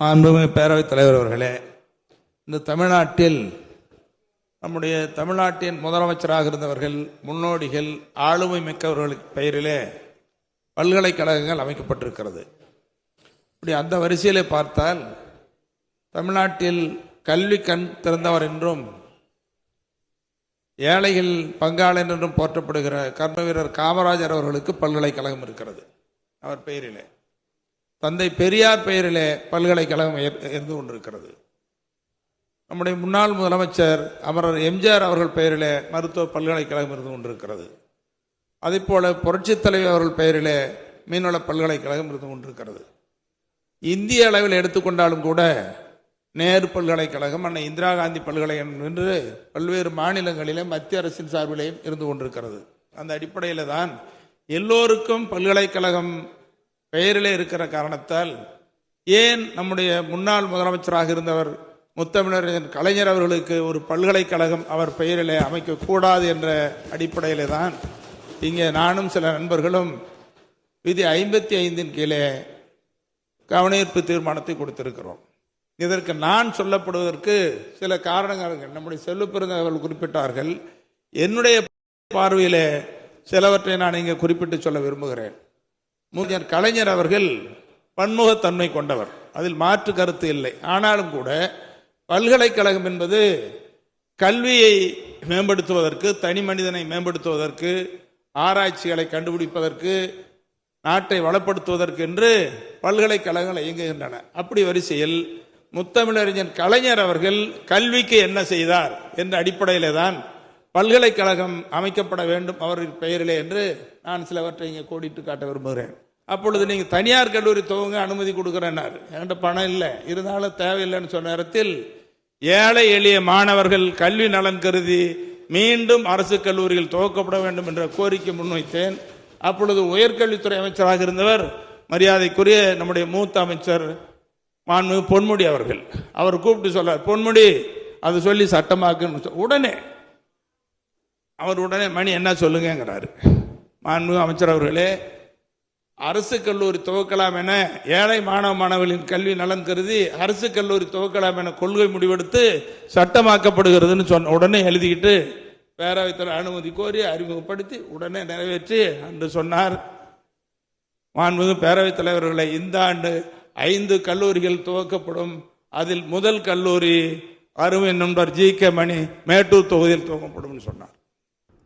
மாண்புமிகு பேரவைத் தலைவர் அவர்களே இந்த தமிழ்நாட்டில் நம்முடைய தமிழ்நாட்டின் முதலமைச்சராக இருந்தவர்கள் முன்னோடிகள் ஆளுமை மிக்கவர்களுக்கு பெயரிலே பல்கலைக்கழகங்கள் அமைக்கப்பட்டிருக்கிறது. இப்படி அந்த வரிசையிலே பார்த்தால் தமிழ்நாட்டில் கல்வி கண் திறந்தவர் என்றும் ஏழைகள் பங்காளன் என்றும் போற்றப்படுகிற கர்ம வீரர் காமராஜர் அவர்களுக்கு பல்கலைக்கழகம் இருக்கிறது அவர் பெயரிலே. தந்தை பெரியார் பெயரிலே பல்கலைக்கழகம் இருந்து கொண்டிருக்கிறது நம்முடைய முன்னாள் முதலமைச்சர் அமரர் எம்ஜிஆர் அவர்கள் பெயரிலே மருத்துவ பல்கலைக்கழகம் இருந்து கொண்டிருக்கிறது அதேபோல புரட்சித் தலைவர் அவர்கள் பெயரிலே மீன்வள பல்கலைக்கழகம் இருந்து கொண்டிருக்கிறது இந்திய அளவில் எடுத்துக்கொண்டாலும் கூட நேரு பல்கலைக்கழகம் அன்னை இந்திரா காந்தி பல்கலைக்கழகம் என்று பல்வேறு மாநிலங்களிலே மத்திய அரசின் சார்பிலேயும் இருந்து கொண்டிருக்கிறது. அந்த அடிப்படையில் தான் எல்லோருக்கும் பல்கலைக்கழகம் பெயரிலே இருக்கிற காரணத்தால் ஏன் நம்முடைய முன்னாள் முதலமைச்சராக இருந்தவர் முத்தமிழர் கலைஞர் அவர்களுக்கு ஒரு பல்கலைக்கழகம் அவர் பெயரிலே அமைக்கக்கூடாது என்ற அடிப்படையிலே தான் இங்கே நானும் சில நண்பர்களும் விதி ஐம்பத்தி ஐந்தின் கீழே கவனஈர்ப்பு தீர்மானத்தை கொடுத்திருக்கிறோம். இதற்கு நான் சொல்லப்படுவதற்கு சில காரணங்கள் நம்முடைய செல்லுப்பெருங்க அவர்கள் குறிப்பிட்டார்கள். என்னுடைய பார்வையிலே சிலவற்றை நான் இங்கே குறிப்பிட்டு சொல்ல விரும்புகிறேன். முதியர் கலைஞர் அவர்கள் பன்முகத்தன்மை கொண்டவர். அதில் மாற்று கருத்து இல்லை. ஆனாலும் கூட பல்கலைக்கழகம் என்பது கல்வியை மேம்படுத்துவதற்கு தனி மனிதனை மேம்படுத்துவதற்கு ஆராய்ச்சிகளை கண்டுபிடிப்பதற்கு நாட்டை வளப்படுத்துவதற்கு என்று பல்கலைக்கழகங்கள் இயங்குகின்றன. அப்படி வரிசையில் முத்தமிழறிஞர் கலைஞர் அவர்கள் கல்விக்கு என்ன செய்தார் என்ற அடிப்படையிலே தான் பல்கலைக்கழகம் அமைக்கப்பட வேண்டும் அவரின் பெயரிலே என்று நான் சிலவற்றை இங்கே கோடிட்டு காட்ட விரும்புகிறேன். அப்பொழுது நீங்கள் தனியார் கல்லூரி துவங்க அனுமதி கொடுக்கிறேன்னார். என்கிட்ட பணம் இல்லை. இருந்தாலும் தேவையில்லைன்னு சொன்ன நேரத்தில் ஏழை எளிய மாணவர்கள் கல்வி நலன் கருதி மீண்டும் அரசு கல்லூரிகள் துவக்கப்பட வேண்டும் என்ற கோரிக்கை முன்வைத்தேன். அப்பொழுது உயர்கல்வித்துறை அமைச்சராக இருந்தவர் மரியாதைக்குரிய நம்முடைய மூத்த அமைச்சர் மாண்பு பொன்முடி அவர்கள். அவர் கூப்பிட்டு சொல்றார் பொன்முடி அது சொல்லி சட்டமாக்குன்னு உடனே அவர் உடனே மணி என்ன சொல்லுங்கிறாரு மாண்பு அமைச்சர் அவர்களே அரசு கல்லூரி துவக்கலாம் என ஏழை மாணவ மாணவர்களின் கல்வி நலன் கருதி அரசு கல்லூரி துவக்கலாம் என கொள்கை முடிவெடுத்து சட்டமாக்கப்படுகிறதுன்னு சொன்ன உடனே எழுதிக்கிட்டு பேரவைத்தலை அனுமதி கோரி அறிமுகப்படுத்தி உடனே நிறைவேற்றி அன்று சொன்னார். மாண்புமிகு பேரவைத் தலைவர்களை இந்த ஆண்டு ஐந்து கல்லூரிகள் துவக்கப்படும். அதில் முதல் கல்லூரி அருமை நண்பர் ஜி கே மணி மேட்டூர் தொகுதியில் துவக்கப்படும் சொன்னார்.